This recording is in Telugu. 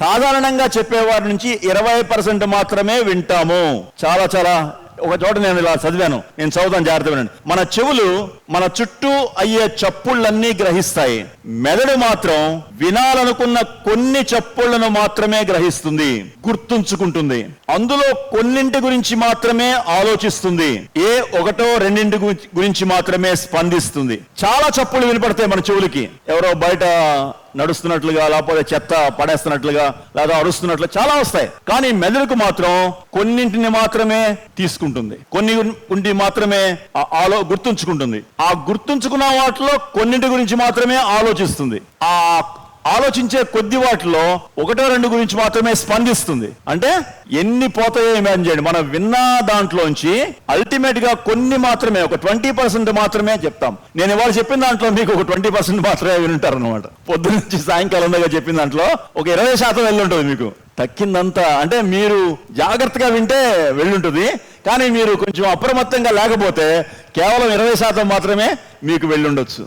సాధారణంగా చెప్పేవారి నుంచి ఇరవై పర్సెంట్ మాత్రమే వింటాము. చాలా చాలా ఒక చోట నేను ఇలా చదివాను. నేను చదువుతాను జాగ్రత్త వినండి. మన చెవులు మన చుట్టూ అయ్యే చప్పుళ్ళన్నీ గ్రహిస్తాయి. మెదడు మాత్రం వినాలనుకున్న కొన్ని చప్పుళ్ళను మాత్రమే గ్రహిస్తుంది. గుర్తుంచుకుంటుంది. అందులో కొన్నింటి గురించి మాత్రమే ఆలోచిస్తుంది. ఏ ఒకటో రెండింటి గురించి- గురించి మాత్రమే స్పందిస్తుంది. చాలా చప్పులు వినపడతాయి మన చెవులకి. ఎవరో బయట నడుస్తున్నట్లుగా లేకపోతే చెత్త పడేస్తున్నట్లుగా లేదా అరుస్తున్నట్లు చాలా వస్తాయి. కానీ మెదడుకు మాత్రం కొన్నింటిని మాత్రమే తీసుకుంటుంది. కొన్ని ఉండి మాత్రమే ఆ- ఆలో గుర్తుంచుకుంటుంది. ఆ గుర్తుంచుకున్న వాటిలో కొన్నింటి గురించి మాత్రమే ఆలోచిస్తుంది. ఆ ఆలోచించే కొద్ది వాటిలో ఒకటో రెండు గురించి మాత్రమే స్పందిస్తుంది. అంటే ఎన్ని పోతాయో ఇమాజిన్ చేయండి. మనం విన్న దాంట్లోంచి అల్టిమేట్గా కొన్ని మాత్రమే ఒక ట్వంటీ పర్సెంట్ మాత్రమే చెప్తాం. నేను ఇవాళ చెప్పిన దాంట్లో మీకు ఒక ట్వంటీ పర్సెంట్ మాత్రమే వింటారు అనమాట పొద్దు నుంచి సాయంకాలం దాకా చెప్పిన దాంట్లో ఒక ఇరవై శాతం వెళ్ళుంటుంది మీకు. తక్కిందంతా అంటే మీరు జాగ్రత్తగా వింటే వెళ్ళుంటుంది. కానీ మీరు కొంచెం అప్రమత్తంగా లేకపోతే కేవలం ఇరవై శాతం మాత్రమే మీకు వెళ్ళుండొచ్చు.